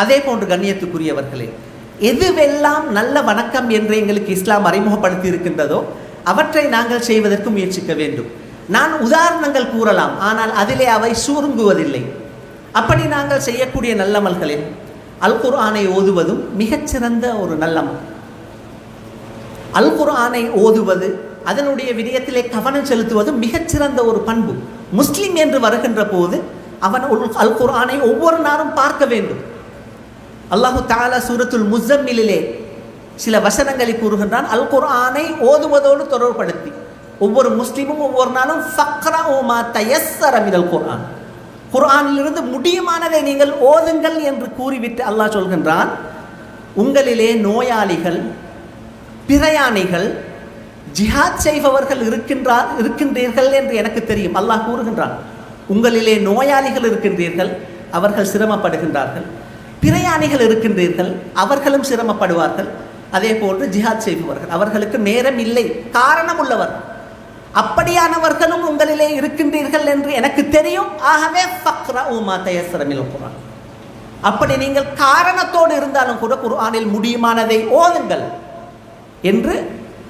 அதே போன்று கண்ணியத்துக்குரியவர்களே எதுவெல்லாம் நல்ல வணக்கம் என்று எங்களுக்கு இஸ்லாம் அறிமுகப்படுத்தி இருக்கின்றதோ அவற்றை நாங்கள் செய்வதற்கு முயற்சிக்க வேண்டும். நான் உதாரணங்கள் கூறலாம் ஆனால் அதிலே அவை சுருங்குவதில்லை. அப்படி நாங்கள் செய்யக்கூடிய நல்லமல்களில் அல் குர்ஆனை ஓதுவதும் மிகச்சிறந்த ஒரு நல்லமல் அல் குர்ஆனை ஓதுவது அதனுடைய விடயத்திலே கவனம் செலுத்துவது மிகச்சிறந்த ஒரு பண்பு. முஸ்லிம் என்று வருகின்ற போது அவன் அல் குர்ஆனை ஒவ்வொரு நாளும் பார்க்க வேண்டும். அல்லாஹு தாலா சூரத்துல் முஸ்ஸம்மிலே சில வசனங்களை கூறுகின்றான். அல் குர்ஆனை ஓதுவதோடு தொடர்படுத்தி ஒவ்வொரு முஸ்லீமும் ஒவ்வொரு நாளும் ஃபக்ரா ஓமா தயஸ்ஸர மினல் குர்ஆன். குர்ஆனிலிருந்து முடியுமானதை நீங்கள் ஓதுங்கள் என்று கூறிவிட்டு அல்லாஹ் சொல்கின்றான் உங்களிலே நோயாளிகள் பிரயாணிகள் ஜிஹாத் செய்பவர்கள் இருக்கின்றார் இருக்கின்றீர்கள் என்று எனக்கு தெரியும். அல்லாஹ் கூறுகின்றான் உங்களிலே நோயாளிகள் இருக்கின்றீர்கள் அவர்கள் சிரமப்படுகின்றார்கள். பிரயாணிகள் இருக்கின்றீர்கள் அவர்களும் சிரமப்படுவார்கள். அதே போன்று ஜிஹாத் செய்பவர்கள் அவர்களுக்கு நேரம் இல்லை காரணம் உள்ளவர். அப்படியானவர்களும் உங்களிலே இருக்கின்றீர்கள் என்று எனக்கு தெரியும். ஆகவே ஃபக்ரா உமா தயஸ்ரமில் குரான் அப்படி நீங்கள் காரணத்தோடு இருந்தாலும் கூட குர்ஆனில் முடியுமானதை ஓதுங்கள் என்று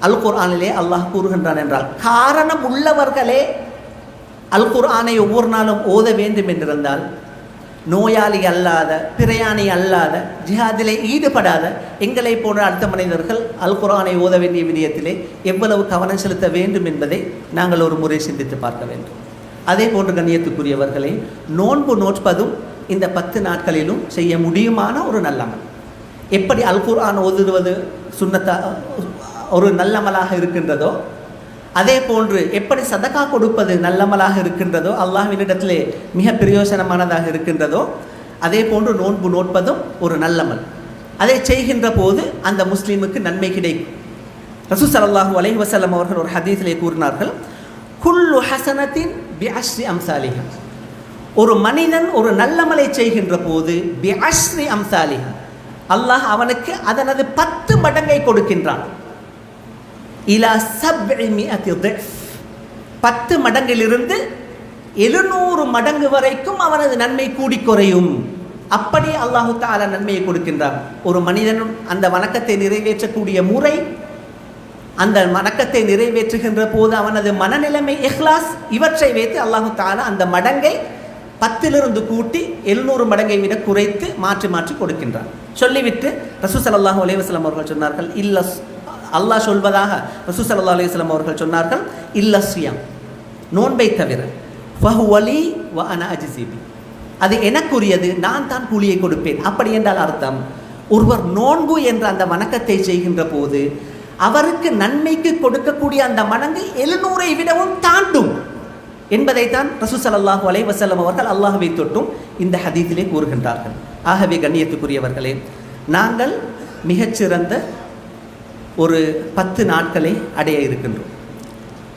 அல் குர்ஆனிலே அல்லாஹ் கூறுகின்றான் என்றால் காரணம் உள்ளவர்களே அல் குர்ஆனை ஒவ்வொரு நாளும் ஓத வேண்டும் என்றிருந்தால் நோயாளி அல்லாத பிரயாணி அல்லாத ஜிஹாதிலே ஈடுபடாத எங்களை போன்ற அடுத்த மனிதர்கள் அல் குரானை ஓத வேண்டிய விடயத்திலே எவ்வளவு கவனம் செலுத்த வேண்டும் என்பதை நாங்கள் ஒரு முறை சிந்தித்து பார்க்க வேண்டும். அதே போன்று கண்ணியத்துக்குரியவர்களை நோன்பு நோட்பதும் இந்த பத்து நாட்களிலும் செய்ய முடியுமான ஒரு நல்லமல் எப்படி அல் குர்ஆன் ஓதுவது சுன்னத்தா ஒரு நல்லமலாக இருக்கின்றதோ அதே போன்று எப்படி சதகா கொடுப்பது நல்லமலாக இருக்கின்றதோ அல்லாஹ்வினிடத்திலே மிக பிரயோசனமானதாக இருக்கின்றதோ அதே போன்று நோன்பு நோட்பதும் ஒரு நல்லமல். அதை செய்கின்ற போது அந்த முஸ்லீமுக்கு நன்மை கிடைக்கும். ரசூ சல்லாஹூ அலை வசலம் அவர்கள் ஒரு ஹதீஸிலே கூறினார்கள் குல்லு ஹசனத்தின் பி அம்சாலிகம் ஒரு மனிதன் ஒரு நல்லமலை செய்கின்ற போது பி அம்சாலிகம் அல்லாஹ் அவனுக்கு அதனது பத்து மடங்கை கொடுக்கின்றான். இலா சப்இ திஃப். பத்து மடங்கிலிருந்து எழுநூறு மடங்கு வரைக்கும் அவனது நன்மை கூடி குறையும். அப்படி அல்லாஹு தாலா நன்மையை கொடுக்கின்றான். ஒரு மனிதனும் அந்த வணக்கத்தை நிறைவேற்றக்கூடிய முறை அந்த வணக்கத்தை நிறைவேற்றுகின்ற போது அவனது மனநிலைமை இஹ்லாஸ் இவற்றை வைத்து அல்லாஹு தாலா அந்த மடங்கை பத்திலிருந்து கூட்டி எழுநூறு மடங்கை விட குறைத்து மாற்றி மாற்றி கொடுக்கின்றான். சொல்லிவிட்டு ரசூசல் அல்லாஹு அலைஹி அவர்கள் சொன்னார்கள் இல்ல அல்லாஹ் சொல்வதாக ரசூசல்லா ஸல்லல்லாஹு அவர்கள் சொன்னார்கள் இல்ல சியம் நோன்பை தவிர ஃபஹுவலி வ அன அஜிசிபி. அது எனக்குரியது நான் தான் கூலியை கொடுப்பேன். அப்படி என்றால் அர்த்தம் ஒருவர் நோன்பு என்ற அந்த வணக்கத்தை செய்கின்ற போது அவருக்கு நன்மைக்கு கொடுக்கக்கூடிய அந்த மடங்கு எழுநூறை விடவும் தாண்டும் என்பதைத்தான் ரசூ ஸல்லல்லாஹு அலைஹி வஸல்லம் அவர்கள் அல்லாஹுவை தொட்டும் இந்த ஹதீத்திலே கூறுகின்றார்கள். ஆகவே கண்ணியத்துக்குரியவர்களே நாங்கள் மிகச்சிறந்த ஒரு பத்து நாட்களை அடைய இருக்கின்றோம்.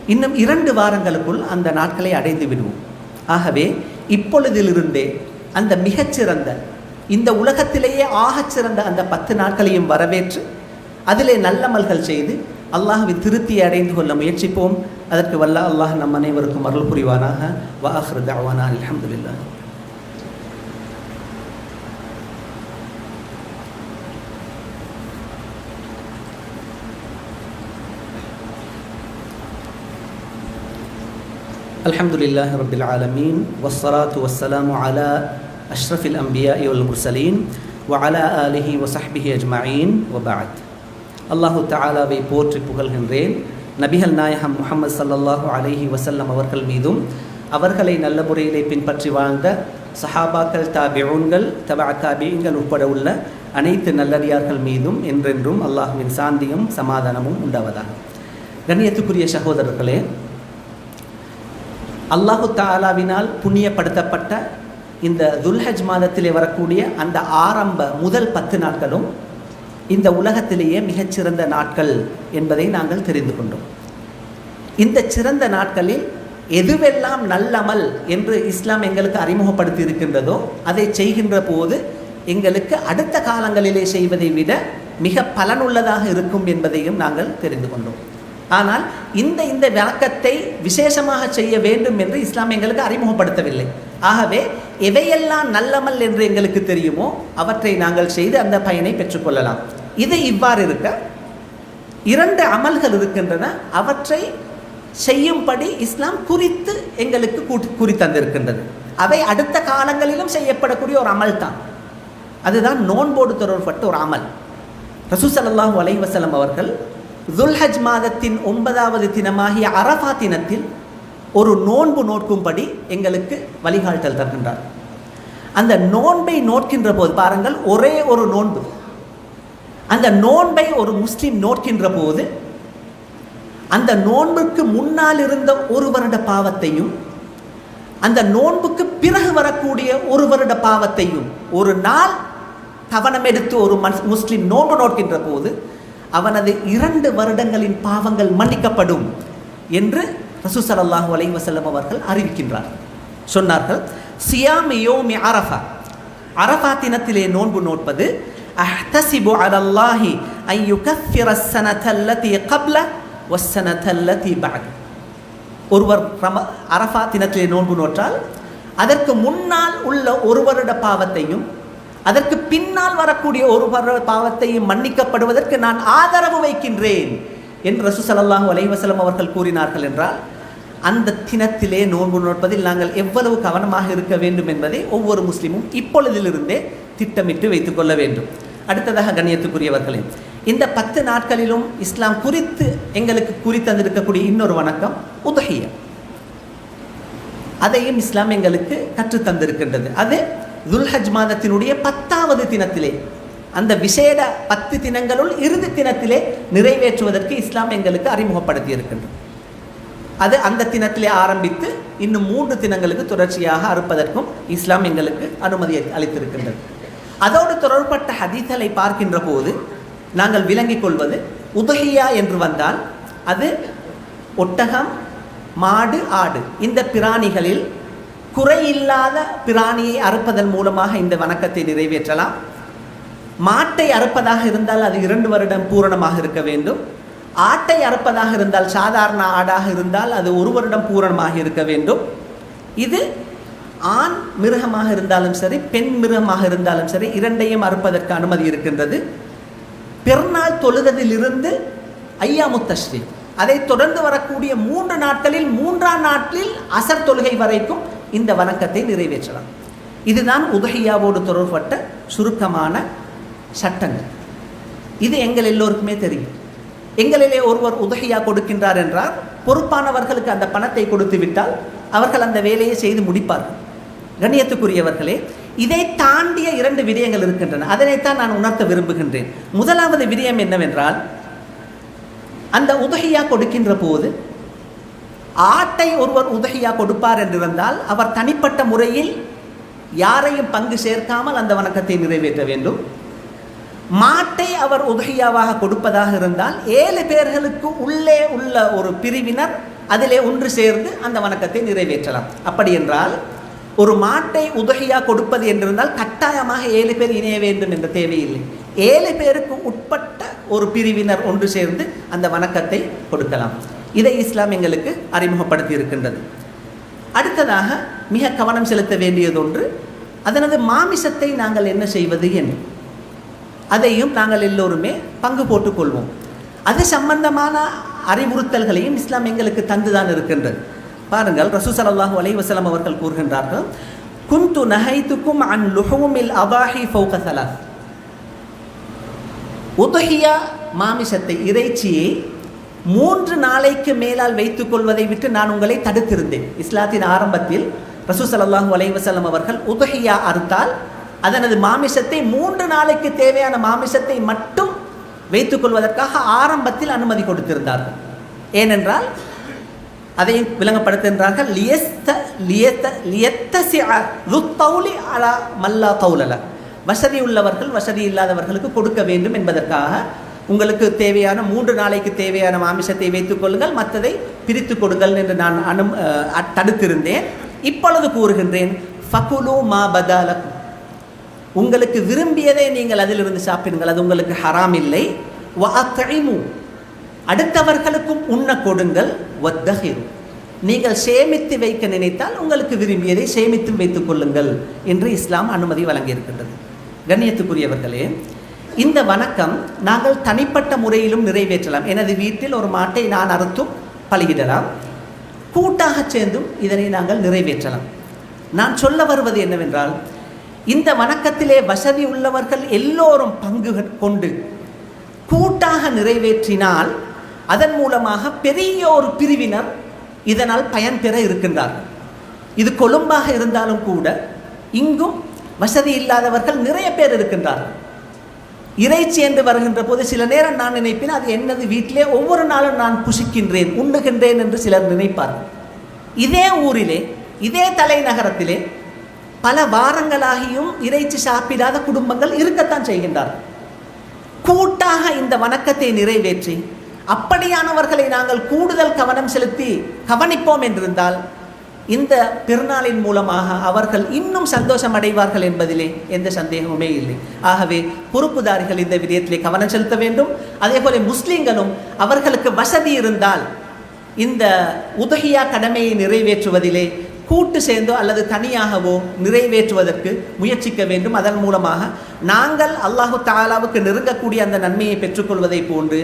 இன்னும் இரண்டு வாரங்களுக்குள் அந்த நாட்களை அடைந்து விடுவோம். ஆகவே இப்பொழுதிலிருந்தே அந்த மிகச்சிறந்த இந்த உலகத்திலேயே ஆகச்சிறந்த அந்த பத்து நாட்களையும் வரவேற்று அதிலே நல்லமல்கள் செய்து அல்லாஹுவை திருப்தி அடைந்து கொள்ள முயற்சிப்போம். அதற்கு வல்ல அல்லாஹ் நம் அனைவருக்கும் அருள் புரிவானாக. வாஹ்ரு தவானா அலமதுல்லா الحمد لله رب العالمين والصلاة والسلام على أشرف الأنبياء والمرسلين وعلى آله وصحبه أجمعين وبعد அல்லாஹு தாலாவை போற்றி புகழ்கின்றேன் நபிகள் நாயகம் முஹம்மது ஸல்லல்லாஹு அலைஹி வஸல்லம் அவர்கள் மீதும் அவர்களை நல்ல முறையிலே பின்பற்றி வாழ்ந்த சஹாபாக்கள் தாபிஊன்கள் தபா தாபியங்கள் உட்பட உள்ள அனைத்து நல்லடியார்கள் மீதும் என்றென்றும் அல்லாஹுவின் சாந்தியும் சமாதானமும் உண்டாவதாக கண்ணியத்துக்குரிய சகோதரர்களே அல்லாஹு தாலாவினால் புண்ணியப்படுத்தப்பட்ட இந்த துல்ஹஜ் மாதத்திலே வரக்கூடிய அந்த ஆரம்ப முதல் பத்து நாட்களும் இந்த உலகத்திலேயே மிகச்சிறந்த நாட்கள் என்பதை நாங்கள் தெரிந்து கொண்டோம். இந்த சிறந்த நாட்களில் எதுவெல்லாம் நல்லமல் என்று இஸ்லாம் எங்களுக்கு அறிமுகப்படுத்தி இருக்கின்றதோ அதை செய்கின்ற போது எங்களுக்கு அடுத்த காலங்களிலே செய்வதை விட மிக பலனுள்ளதாக இருக்கும் என்பதையும் நாங்கள் தெரிந்து கொண்டோம். ஆனால் இந்த இந்த விளக்கத்தை விசேஷமாக செய்ய வேண்டும் என்று இஸ்லாம் எங்களுக்கு அறிமுகப்படுத்தவில்லை. ஆகவே எவையெல்லாம் நல்லமல் என்று எங்களுக்கு தெரியுமோ அவற்றை நாங்கள் செய்து அந்த பயனை பெற்றுக்கொள்ளலாம். இது இவ்வாறு இருக்க இரண்டு அமல்கள் இருக்கின்றன. அவற்றை செய்யும்படி இஸ்லாம் குறித்து எங்களுக்கு கூட்டி குறித்தந்திருக்கின்றது அவை அடுத்த காலங்களிலும் செய்யப்படக்கூடிய ஒரு அமல் தான். அதுதான் நோன்போடு தொடர்பட்ட ஒரு அமல். ரசூசல்லாஹூ அலைவசலம் அவர்கள் துல்ஹஜ் மாதத்தின் ஒன்பதாவது தினமாகிய அரபா தினத்தில் ஒரு நோன்பு நோக்கும்படி எங்களுக்கு வழிகாட்டல் தருகின்றார். அந்த நோன்பை நோக்கின்ற போது பாருங்கள் ஒரே ஒரு நோன்பு. அந்த நோன்பை ஒரு முஸ்லீம் நோக்கின்ற போது அந்த நோன்புக்கு முன்னால் இருந்த ஒரு வருட பாவத்தையும் அந்த நோன்புக்கு பிறகு வரக்கூடிய ஒரு வருட பாவத்தையும் ஒரு நாள் கவனம் எடுத்து ஒரு முஸ்லீம் நோன்பு நோக்கின்ற போது அவனது இரண்டு வருடங்களின் பாவங்கள் மன்னிக்கப்படும் என்று ரசூசல்லாஹு அலை வசல்லம் அவர்கள் அறிவிக்கின்றார் சொன்னார்கள் சியாமி யோமி அரஃபா. அரஃபா தினத்திலே நோன்பு நோட்பது அஹ்தசிபு அலல்லாஹி ஐ யுகஃபிர ஸனதல்லதி கப்ல வசனதல்லதி பாக் ஒருவர் ரம அரஃபா தினத்திலே நோன்பு நோற்றால் அதற்கு முன்னால் உள்ள ஒரு வருட பாவத்தையும் அதற்கு பின்னால் வரக்கூடிய ஒரு பாவத்தையும் மன்னிக்கப்படுவதற்கு நான் ஆதரவு வைக்கின்றேன் என்று ரசூ ஸல்லல்லாஹு அவர்கள் கூறினார்கள் என்றால் அந்த தினத்திலே நோன்பு நோட்பதில் நாங்கள் எவ்வளவு கவனமாக இருக்க வேண்டும் என்பதை ஒவ்வொரு முஸ்லீமும் இப்பொழுதிலிருந்தே திட்டமிட்டு வைத்துக் கொள்ள வேண்டும். அடுத்ததாக கண்ணியத்துக்குரியவர்களே இந்த பத்து நாட்களிலும் இஸ்லாம் குறித்து எங்களுக்கு குறித்தந்திருக்கக்கூடிய இன்னொரு வணக்கம் உதகிய அதையும் இஸ்லாம் எங்களுக்கு கற்றுத்தந்திருக்கின்றது அது துல்ஹஜ் மாதத்தினுடைய பத்தாவது தினத்திலே அந்த விசேட பத்து தினங்களுள் இறுதி தினத்திலே நிறைவேற்றுவதற்கு இஸ்லாம் எங்களுக்கு அறிமுகப்படுத்தி இருக்கின்றது அது அந்த தினத்திலே ஆரம்பித்து இன்னும் மூன்று தினங்களுக்கு தொடர்ச்சியாக அறுப்பதற்கும் இஸ்லாம் எங்களுக்கு அனுமதி அளித்திருக்கின்றது. அதோடு தொடர்பட்ட ஹதீஸ்களை பார்க்கின்ற போது நாங்கள் விளங்கிக் கொள்வது உதகியா என்று வந்தால் அது ஒட்டகம் மாடு ஆடு. இந்த பிராணிகளில் குறையில்லாத பிராணியை அறுப்பதன் மூலமாக இந்த வணக்கத்தை நிறைவேற்றலாம். மாட்டை அறுப்பதாக இருந்தால் அது இரண்டு வருடம் பூரணமாக இருக்க வேண்டும். ஆட்டை அறுப்பதாக இருந்தால் சாதாரண ஆடாக இருந்தால் அது ஒரு வருடம் பூரணமாக இருக்க வேண்டும். இது ஆண் மிருகமாக இருந்தாலும் சரி பெண் மிருகமாக இருந்தாலும் சரி இரண்டையும் அறுப்பதற்கு அனுமதி இருக்கின்றது. பெருநாள் தொழுகதிலிருந்து ஐயாமு தஸ்ரீ அதைத் தொடர்ந்து வரக்கூடிய மூன்று நாட்களில் மூன்றாம் நாட்டில் அசர் தொழுகை வரைக்கும் இந்த வணக்கத்தை நிறைவேற்றலாம். இதுதான் உதகையாவோடு தொடர்பட்ட சுருக்கமான சட்டங்கள். இது எங்கள் எல்லோருக்குமே தெரியும். எங்களிலே ஒருவர் உதகையா கொடுக்கின்றார் என்றால் பொறுப்பானவர்களுக்கு அந்த பணத்தை கொடுத்து விட்டால் அவர்கள் அந்த வேலையை செய்து முடிப்பார்கள். கண்ணியத்துக்குரியவர்களே இதை தாண்டிய இரண்டு விடயங்கள் இருக்கின்றன. அதனைத்தான் நான் உணர்த்த விரும்புகின்றேன். முதலாவது விடயம் என்னவென்றால் அந்த உதகையா கொடுக்கின்ற போது ஆட்டை ஒருவர் உதகையா கொடுப்பார் என்றிருந்தால் அவர் தனிப்பட்ட முறையில் யாரையும் பங்கு சேர்க்காமல் அந்த வணக்கத்தை நிறைவேற்ற வேண்டும். மாட்டை அவர் உதகையாவாக கொடுப்பதாக இருந்தால் ஏழு பேர்களுக்கு உள்ளே உள்ள ஒரு பிரிவினர் அதிலே ஒன்று சேர்ந்து அந்த வணக்கத்தை நிறைவேற்றலாம். அப்படி என்றால் ஒரு மாட்டை உதகையாக கொடுப்பது என்றிருந்தால் கட்டாயமாக ஏழு பேர் இணைய வேண்டும் என்ற தேவையில்லை. ஏழு பேருக்கு உட்பட்ட ஒரு பிரிவினர் ஒன்று சேர்ந்து அந்த வணக்கத்தை கொடுக்கலாம். இதை இஸ்லாம் எங்களுக்கு அறிமுகப்படுத்தி இருக்கின்றது அடுத்ததாக மிக கவனம் செலுத்த வேண்டியதொன்று அதனது மாமிசத்தை நாங்கள் என்ன செய்வது என்று அதையும் நாங்கள் எல்லோருமே பங்கு போட்டுக்கொள்வோம் அது சம்பந்தமான அறிவுறுத்தல்களையும் இஸ்லாம் எங்களுக்கு தந்துதான் இருக்கின்றது. பாருங்கள் ரசூ ஸல்லல்லாஹு அலைஹி அவர்கள் கூறுகின்றார்கள் குந்து நகைத்துக்கும் அன் லுஹூமில் அபாஹி ஃபௌக உதகியா உதஹியா மாமிசத்தை இறைச்சியை மூன்று நாளைக்கு மேலால் வைத்துக் கொள்வதை விட்டு நான் உங்களை தடுத்திருந்தேன். இஸ்லாத்தின் ஆரம்பத்தில் ரசூ ஸல்லல்லாஹு அலைஹி அவர்கள் உதகையா அறுத்தால் அதனது மாமிசத்தை மூன்று நாளைக்கு தேவையான மாமிசத்தை மட்டும் வைத்துக் கொள்வதற்காக ஆரம்பத்தில் அனுமதி கொடுத்திருந்தார்கள். ஏனென்றால் அதை விளங்கப்படுத்துகின்றார்கள் லியஸ்த லியத்த லியத்தசிஅ ருத்தௌலி அலா மல்லா தௌலல. வசதி உள்ளவர்கள் வசதி இல்லாதவர்களுக்கு கொடுக்க வேண்டும் என்பதற்காக உங்களுக்கு தேவையான மூன்று நாளைக்கு தேவையான மாமிசத்தை வைத்துக் கொள்ளுங்கள். மற்றதை பிரித்து கொடுங்கள் என்று நான் அனு தடுத்திருந்தேன். இப்பொழுது கூறுகின்றேன் ஃபகுலு மா பதாலக்கும். உங்களுக்கு விரும்பியதை நீங்கள் அதிலிருந்து சாப்பிடுங்கள். அது உங்களுக்கு ஹராம் இல்லை. வஅத்இமு அடுத்தவர்களுக்கும் உண்ண கொடுங்கள். நீங்கள் சேமித்து வைக்க நினைத்தால் உங்களுக்கு விரும்பியதை சேமித்து வைத்துக் கொள்ளுங்கள் என்று இஸ்லாம் அனுமதி வழங்கியிருக்கின்றது. கண்ணியத்துக்குரியவர்களே இந்த வணக்கம் நாங்கள் தனிப்பட்ட முறையிலும் நிறைவேற்றலாம். எனது வீட்டில் ஒரு மாட்டை நான் அறுத்தும் பழகிடலாம். கூட்டாக சேர்ந்தும் இதனை நாங்கள் நிறைவேற்றலாம். நான் சொல்ல வருவது என்னவென்றால் இந்த வணக்கத்திலே வசதி உள்ளவர்கள் எல்லோரும் பங்கு கொண்டு கூட்டாக நிறைவேற்றினால் அதன் மூலமாக பெரிய ஒரு பிரிவினர் இதனால் பயன் பெற இருக்கின்றார்கள். இது கொழும்பாக இருந்தாலும் கூட இங்கும் வசதி இல்லாதவர்கள் நிறைய பேர் இருக்கின்றார்கள். இறைச்சி என்று வருகின்ற போது சில நேரம் நான் நினைப்பேன் அது என்னது வீட்டிலே ஒவ்வொரு நாளும் நான் புசிக்கின்றேன் உண்ணுகின்றேன் என்று சிலர் நினைப்பார்கள். இதே ஊரிலே இதே தலைநகரத்திலே பல வாரங்களாகியும் இறைச்சி சாப்பிடாத குடும்பங்கள் இருக்கத்தான் செய்கின்றார்கள். கூட்டாக இந்த வணக்கத்தை நிறைவேற்றி அப்படியானவர்களை நாங்கள் கூடுதல் கவனம் செலுத்தி கவனிப்போம் என்றிருந்தால் இந்த பெருநாளின் மூலமாக அவர்கள் இன்னும் சந்தோஷம் அடைவார்கள் என்பதிலே எந்த சந்தேகமுமே இல்லை. ஆகவே பொறுப்புதாரிகள் இந்த விடயத்திலே கவனம் செலுத்த வேண்டும். அதே போல முஸ்லீம்களும் அவர்களுக்கு வசதி இருந்தால் இந்த உதகியா கடமையை நிறைவேற்றுவதிலே கூட்டு சேர்ந்தோ அல்லது தனியாகவோ நிறைவேற்றுவதற்கு முயற்சிக்க வேண்டும். அதன் மூலமாக நாங்கள் அல்லாஹு தாலாவுக்கு நெருங்கக்கூடிய அந்த நன்மையை பெற்றுக்கொள்வதை போன்று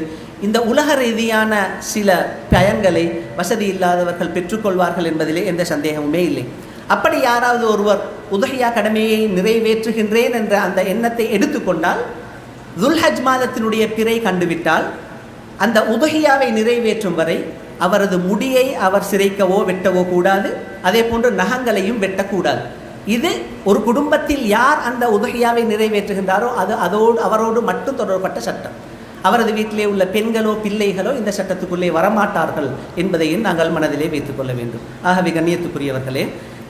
இந்த உலக ரீதியான சில பயன்களை வசதி இல்லாதவர்கள் பெற்றுக்கொள்வார்கள் என்பதிலே எந்த சந்தேகமுமே இல்லை. அப்படி யாராவது ஒருவர் உதகையா கடமையை நிறைவேற்றுகின்றேன் என்ற அந்த எண்ணத்தை எடுத்துக்கொண்டால் துல்ஹஜ் மாதத்தினுடைய பிறை கண்டுவிட்டால் அந்த உதகியாவை நிறைவேற்றும் வரை அவரது முடியை அவர் சிரைக்கவோ வெட்டவோ கூடாது. அதே போன்று நகங்களையும் வெட்டக்கூடாது. இது ஒரு குடும்பத்தில் யார் அந்த உதகையாவை நிறைவேற்றுகின்றாரோ அது அதோடு அவரோடு மட்டும் தொடர்பட்ட சட்டம். அவரது வீட்டிலே உள்ள பெண்களோ பிள்ளைகளோ இந்த சட்டத்துக்குள்ளே வரமாட்டார்கள் என்பதையும் நாங்கள் மனதிலே வைத்துக்கொள்ள வேண்டும். ஆகவே கண்ணியத்துக்குரியவர்களே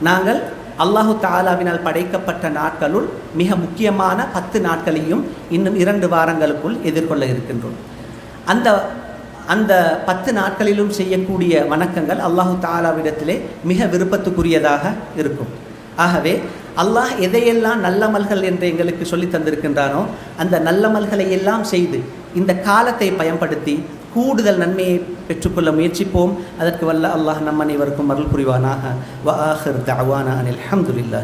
நாங்கள் அல்லாஹு தாலாவினால் படைக்கப்பட்ட நாட்களுள் மிக முக்கியமான பத்து நாட்களையும் இன்னும் இரண்டு வாரங்களுக்குள் எதிர்கொள்ள இருக்கின்றோம். அந்த அந்த பத்து நாட்களிலும் செய்யக்கூடிய வணக்கங்கள் அல்லாஹு தாலாவிடத்திலே மிக விருப்பத்துக்குரியதாக இருக்கும். ஆகவே அல்லாஹ் எதையெல்லாம் நல்லமல்கள் என்று எங்களுக்கு சொல்லி தந்திருக்கின்றானோ அந்த நல்லமல்களை எல்லாம் செய்து இந்த காலத்தை பயன்படுத்தி கூடுதல் நன்மையை பெற்றுக்கொள்ள முயற்சிப்போம். அதற்கு வல்ல அல்லாஹ் நம் அனைவருக்கும் அருள் புரிவானாக. வ ஆஹிர் தஅவானா அனில் அஹமதுல்லா